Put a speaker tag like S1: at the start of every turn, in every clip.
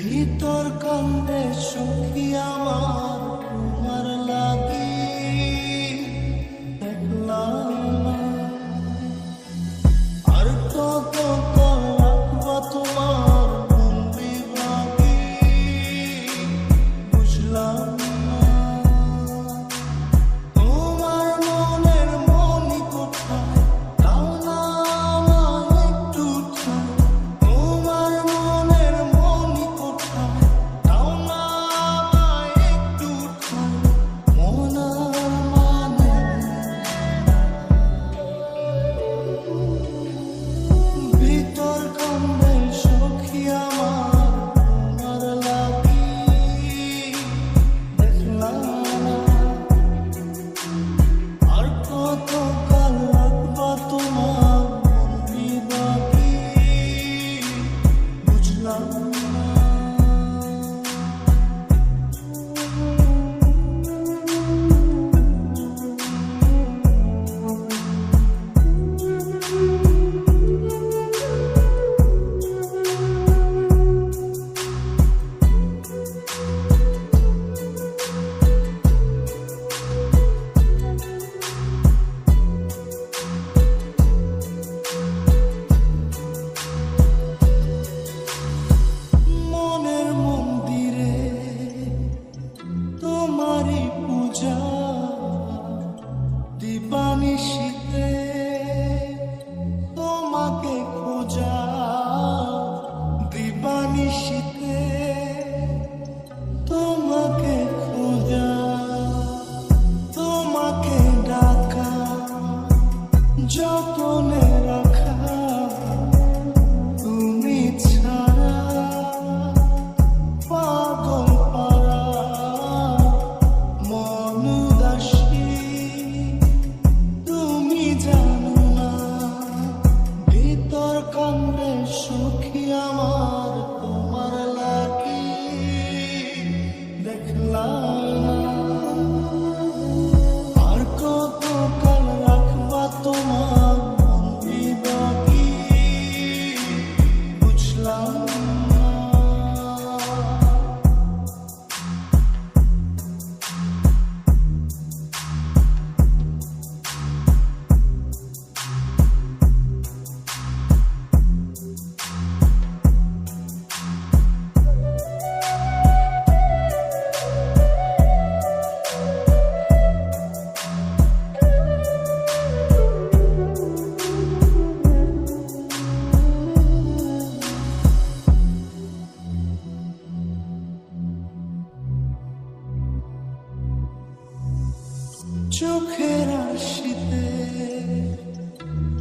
S1: ভিতর কান্দে সখী আমার তোমার লাগি। আর তো manishit চোখের আশিতে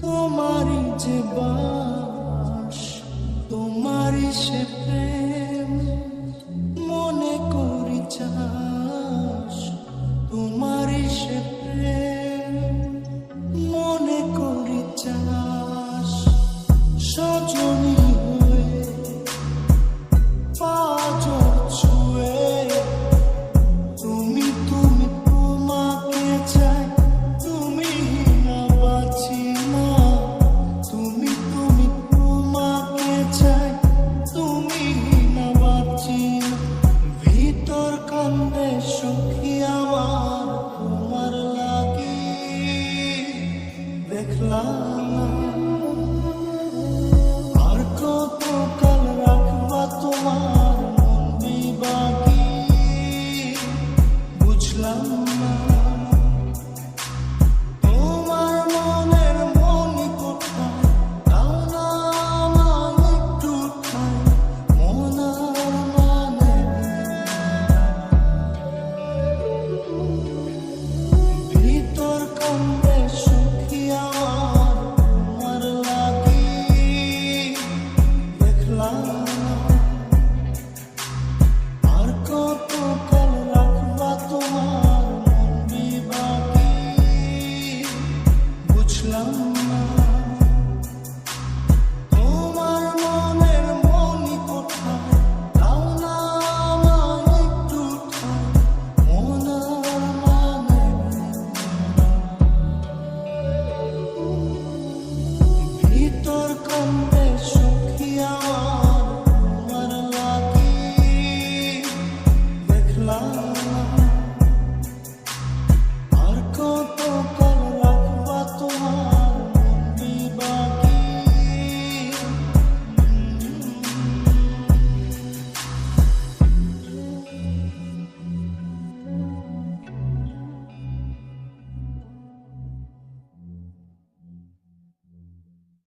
S1: তোমারই যে বাস তোমারই সে দেখলাম আর কত কাল রাখবা তোমার মন্দি বাকি বুঝলাম